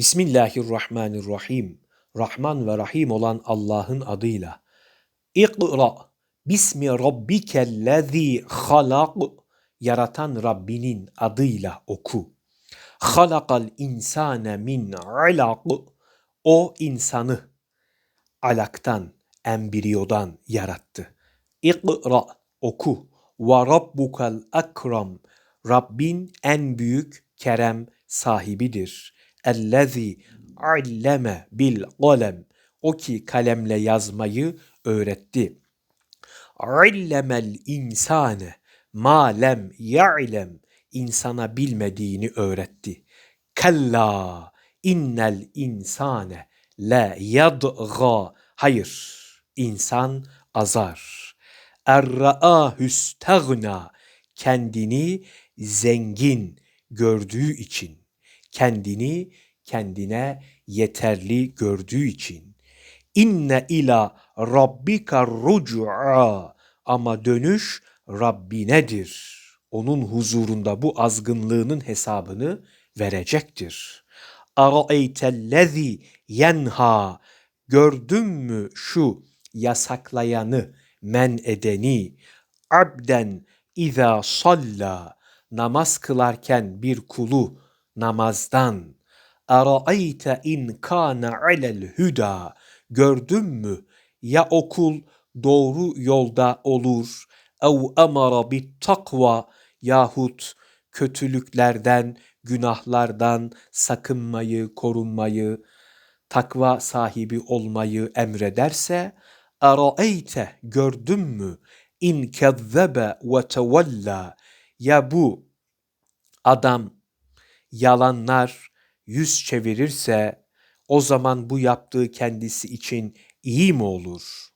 Bismillahirrahmanirrahim. Rahman ve Rahim olan Allah'ın adıyla. İkra bismi rabbikellezî halak. Yaratan Rabbinin adıyla oku. Halakal insane min alak. O insanı alaktan, embriyodan yarattı. İkra oku. Ve rabbukal akram. Rabbin en büyük kerem sahibidir. Ellezî alleme bil kalem. O ki kalemle yazmayı öğretti. Allemel insane ma lem ya'lem. İnsana bilmediğini öğretti. Kella innel insane la yadgâ. Hayır, insan azar. Erra'ahüstagna kendini zengin gördüğü için, kendini kendine yeterli gördüğü için. İnne ila rabbika rucu'a ama dönüş Rabbinedir. Onun huzurunda bu azgınlığının hesabını verecektir. Araeytellezi yenha gördün mü şu yasaklayanı, men edeni, abden iza salla namaz kılarken bir kulu namazdan. Araayte in kana alel huda. Gördün mü? Ya okul doğru yolda olur. Ev amara bit takva. Yahut kötülüklerden, günahlardan sakınmayı, korunmayı, takva sahibi olmayı emrederse araeyte gördün mü? İn kezzebe ve tevella ya bu adam yalanlar yüz çevirirse o zaman bu yaptığı kendisi için iyi mi olur?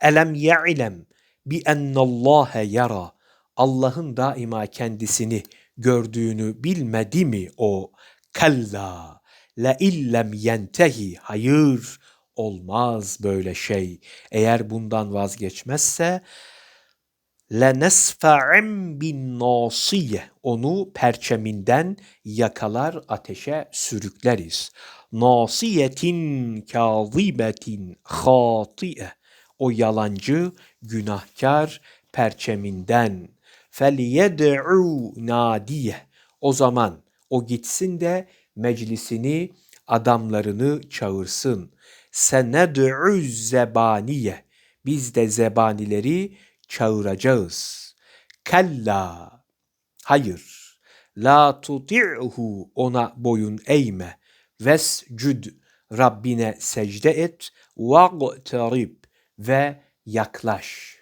Elem ya'lem bi ennallâhe yara Allah'ın daima kendisini gördüğünü bilmedi mi o? Kalla la illem yentehi hayır olmaz böyle şey. Eğer bundan vazgeçmezse lenesfa'im bin nasiye onu perçeminden yakalar ateşe sürükleriz. Nasiyetin kâzibetin hâtiye o yalancı günahkar perçeminden. Felyed'u nadiye o zaman o gitsin de meclisini adamlarını çağırsın. Sened'u zebaniye. Biz de zebanileri çağıracağız. Kella, hayır, la tuti'hu ona boyun eğme, vescud Rabbine secde et, vag'terib ve yaklaş.